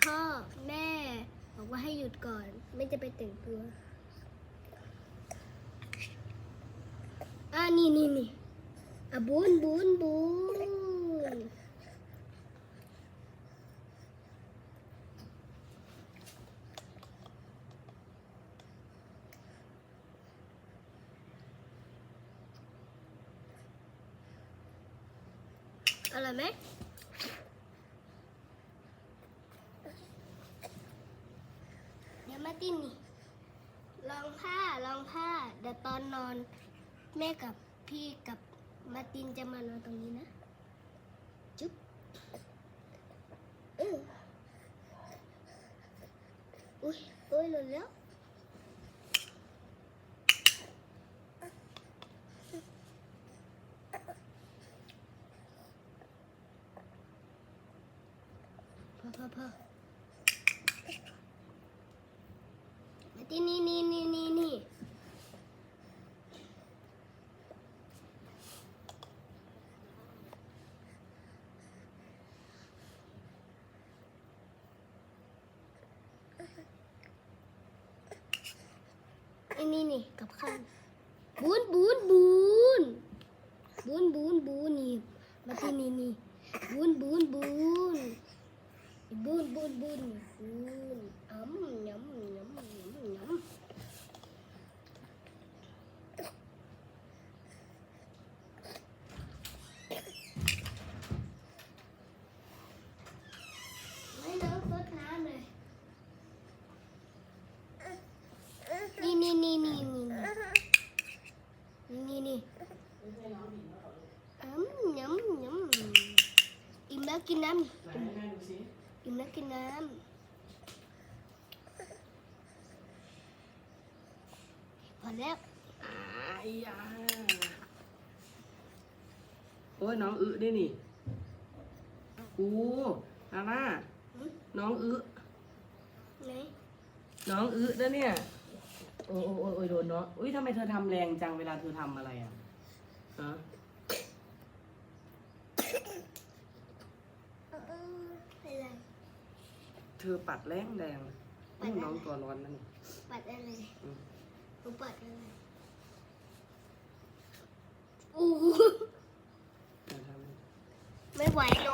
พ่อแม่บอกว่าให้หยุดก่อน ไม่จะไปแต่งตัวอ่านี่นี่นี่อะบุนบุนบุนอร่อยไหม เดี๋ยวมา ตินนี่ลองผ้าลองผ้าเดี๋ยวตอนนอน แม่กับพี่กับมาตินจะมานอนตรงนี้นะ จุ๊บเอออุ้ยอุ้ยหล่นแล้วพอพอพอมาตินนี่นี่นี่นี่นี่ ไอ้นี่นี่กับข้าวบูนบูนบูนบูนบูนบูนนี่มาที่นี่นี่บูนบูนบูนบูนบูนบูนบูนอ้ำยำ อืมยำยำอิ่มแล้วกินน้ำไหนให้แม่ดูสิอิ่มแล้วกินน้ำพอแล้วอ่าอีอ่าโอ้ยน้องอึได้นี่กูอาม่าน้องอึไหนน้องอึนะเนี่ยโอ้ยโอ้ยโอ้ยโอ้ยโดนเนาะอุ้ยทำไมเธอทำแรงจังเวลาเธอทำอะไรอะ ฮะอะไร เธอปัดแรงแรงอู้น้องตัวร้อนนั่น ปัดอะไรอืม หนูปัดอะไรอู้หูเธอทำไม่ไหวเล